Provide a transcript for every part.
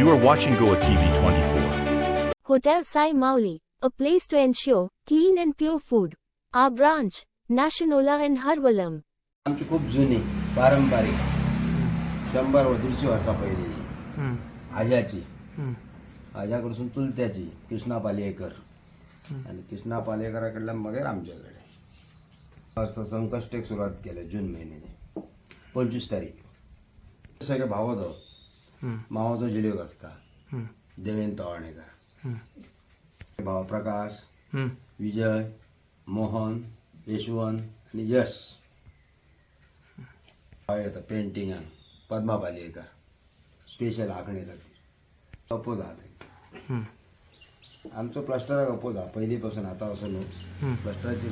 You are watching Goa TV 24. Hotel Sai Mauli, a place to ensure clean and pure food. Our branch, Nationola and Harvalam. आमची खूप जुनी पारंपरिक शंभर व दीडशे वर्षा पहिली आज्याची आज्याकडसून चुलत्याची कृष्णा पालेकर आणि कृष्णा पालेकराकडल्या मगर आमच्याकडे असं संकष्टेक सुरुवात केलं जून महिन्याने पंचवीस तारीख सगळे भावतो मावाचो जिल्ह्यो असता देवेंद्र तवाणेकर भाव प्रकाश विजय मोहन यशवंत आणि यश। हय येता पेंटिंगान पद्मा पालयेकर स्पेशल आंखणे येतात अपोज आहा आमचो प्लास्टराक अपोज आहा पयलीं पासून आतां असो न्हू. प्लास्टराची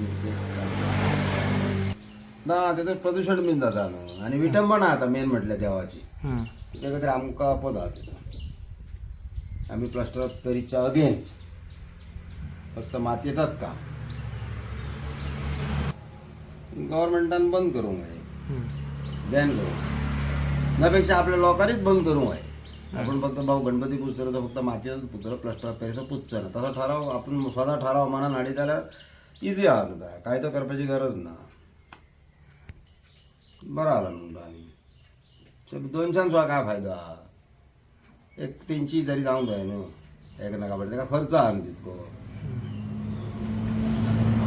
ना तेतून प्रदूशण बीन जाता न्हू आनी विटंबना आतां मेन म्हटल्यार देवाची. त्या खातीर आमकां अपोज आहा तेजो आमी प्लास्टर ऑफ पॅरिसच्या अगेन्स्ट. फक्त मातयेतात का? गव्हर्मेंटान बंद करूंक जाय बॅन करूंक नापेक्षा आपल्या लोकांनीच बंद करूंक जाय आपण फक्त भाऊ गणपती पुजतलो तर फक्त मातयेचो पुतलो प्लास्टर पॅरिसो पुजचो ना तसो ठराव आपण स्वता ठराव मनान हाडी जाल्यार इझी आहा न्हू तें. कायदो करपाची गरज ना. बरो आला म्हणटा आमी सो दोनशान सुद्दां काय फायदो? आहा एक तेंची तरी जावंक जाय न्हू एकामेका कडेन तेका खर्च आहा न्हू तितको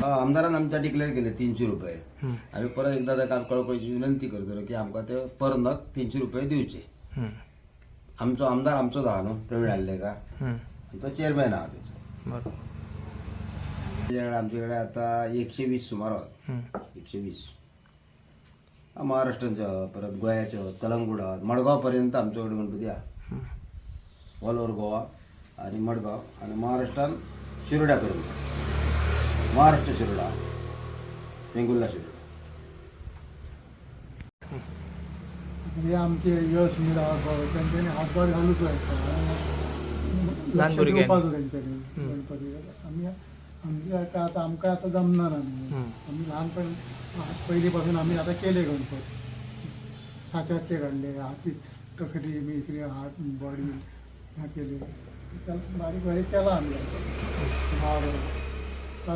आमदारान आमच्या डिक्लेअर केले तीनशे रुपये. आम्ही परत एकदा ताका कळपायची विनंती करतलो की आमकां ते पर नग तीनशे रुपये दिवचे आमचो आमदार आमचोच आहा न्हू प्रवीण आल्लेकर आनी तो चेअरमॅन आहा तेचो आमचे कडेन आतां एकशे वीस सुमार एकशे वीस. महाराष्ट्रांचे आहात परत गोंयाचे आहात कलंगूट आहात मडगांव पर्यंत आमचे कडेन गणपती आहा ऑल ओव्हर गोवा आणि मडगाव आणि महाराष्ट्रान शिरोड्यापर्यंत महाराष्ट्र शिरोडा वेंगुर्ला शिरोडा. हे आमचे यश मिळा त्यांच्यानी हातभार घालूच. त्यांच्यानी. गणपती. आम्ही आमचे आता आता आमकां आता जमना न्हू. आम्ही लहानपण पहिलीपासून आम्ही आता केले गणपत. सात्याचे काढले हाती कखरी मिसरी हात बॉडी ह्या केले. त्याला बारीक बारीक केला आम्ही आता.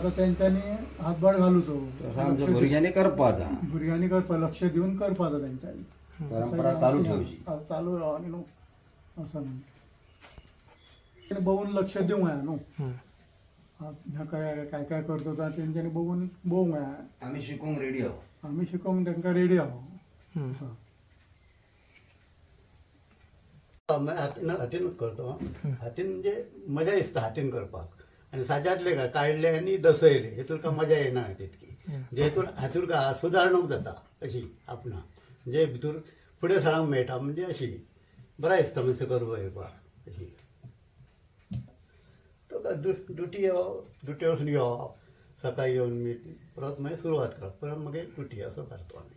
त्यांच्यानी हातभार घालूच तसं आमच्या भुरग्यांनी करपाचा भुरग्यांनी करपा लक्ष दिवन करपाचो त्यांच्यानी परंपरा चालू ठेवची हा, चालू रावनी न्हू असं म्हणून. बघून लक्ष जाय न्हू हा, ह्या काय काय काय करतो ता तेंच्यांनी बघून बघूंक जाय आम्ही शिकूंक रेडी आहोत. आमी शिकोवंक तांकां रेडी आहो असं. हातीन हातीनच करतो हातीन म्हणजे मजा दिसता हातीन करपाक. आनी साज्यातले काय काडले आनी दसयले हेतून काय मजा येना तितकी. म्हणजे हेतून हातून काय सुदारणूक जाता अशी आपणा. म्हणजे भितूर फुडें सरांक मेळटा म्हणजे अशी. बरा दिसता म्हणजे करपा येवपाक अशी. तो काय ड्यु- ड्युटी ड्युटी वचून यो सकाळी येवन मी परत म्हणजे मागीर सुरवात करप परत मागीर ड्युटी असो करतो आम्ही.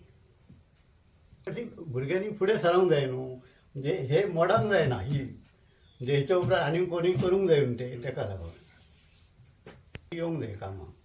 भुरग्यांनी फुडें सरूंक जाय न्हू हो. म्हणजे हे मोडान जायना ही. म्हणजे हेच्या उपरांत आनी कोणी करूंक जाय न्हू ते तेका लागून येवंक जाय कामां.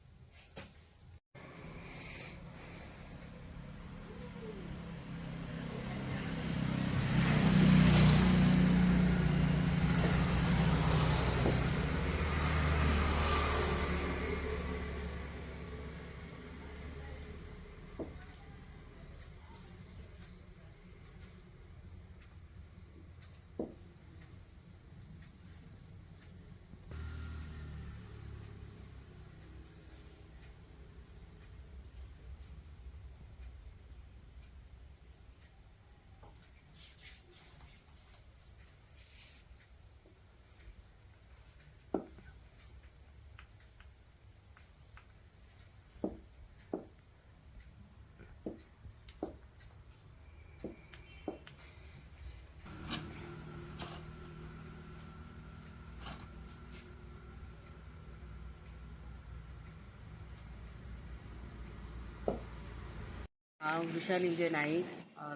हांव विशाली विजय नाईक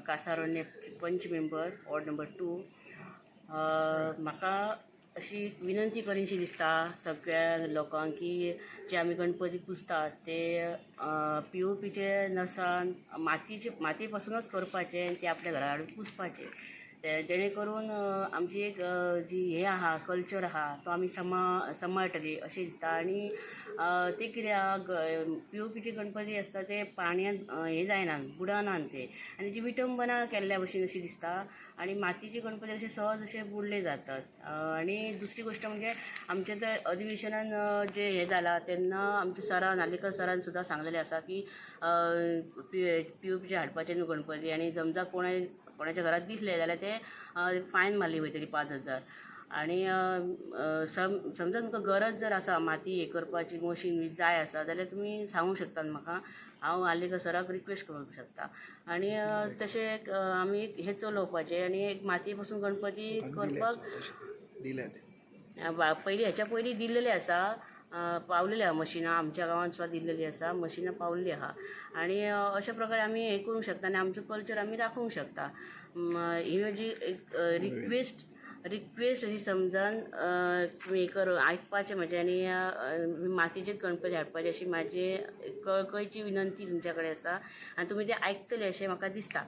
कासारण्य पंच मेंबर वॉर्ड नंबर टू म्हाका अशी विनंती करीशी दिसता सगळ्या लोकांक की जे आमी गणपती पुजतात ते पी ओ पीचे नसान मातीचे माती पासूनच करपाचे ते आपल्या घरा हाडून पुजपाचे. ते जेणे करून आमची एक जी हे आहा कल्चर आहा तो आमी समा सांबाळटली अशें दिसता. आनी ते कित्याक आहा पी ओ पीचे गणपती आसता ते पाण्यांत हें हे जायनात बुडनात ते. आनी जी विटंबना केल्ल्या भशेन अशी दिसता. आनी मातयेचे गणपती अशे सहज अशे बुडले जातात. आनी दुसरी गोश्ट म्हणजे आमच्या त्या अधिवेशनान जे हे जाला तेन्ना आमच्या सरान नार्लीकर सरान सुद्दां सांगलेलें आसा की पी पी ओ पीचे हाडपाचे न्हू गणपती आनी समजा कोणें कोणाच्या घरात दिसले जाल्यार ते फायन मारली वयतली पांच हजार. आनी सम समजा तुमकां गरज जर आसा माती हे करपाची मशीन बी जाय आसा जाल्यार तुमी सांगूंक शकतात म्हाका हांव हालीं सराक रिक्वेस्ट करूंक शकता. आनी तशें आमी हें चलोवपाचें आनी एक मातये पासून गणपती करपाक पयलीं हेच्या पयलीं दिल्लेले आसा पावलेली आहा मशिनां आमच्या गांवांत सुद्दां दिल्लेली आसा मशिनां पावल्ली आहा आनी अ, अशा प्रकारे आमी हें करूंक शकता आनी आमचो कल्चर आमी राखूंक शकता. ही म्हजी म्हणजे एक रिक्वेस्ट रिक्वेस्ट अशी समजान तुमी हे कर आयकपाचें म्हजें आनी अ, मातयेचे गणपती हाडपाचे अशी म्हाजी कळकळीची विनंती तुमच्या कडेन आसा आनी तुमी ते आयकतले अशें म्हाका दिसता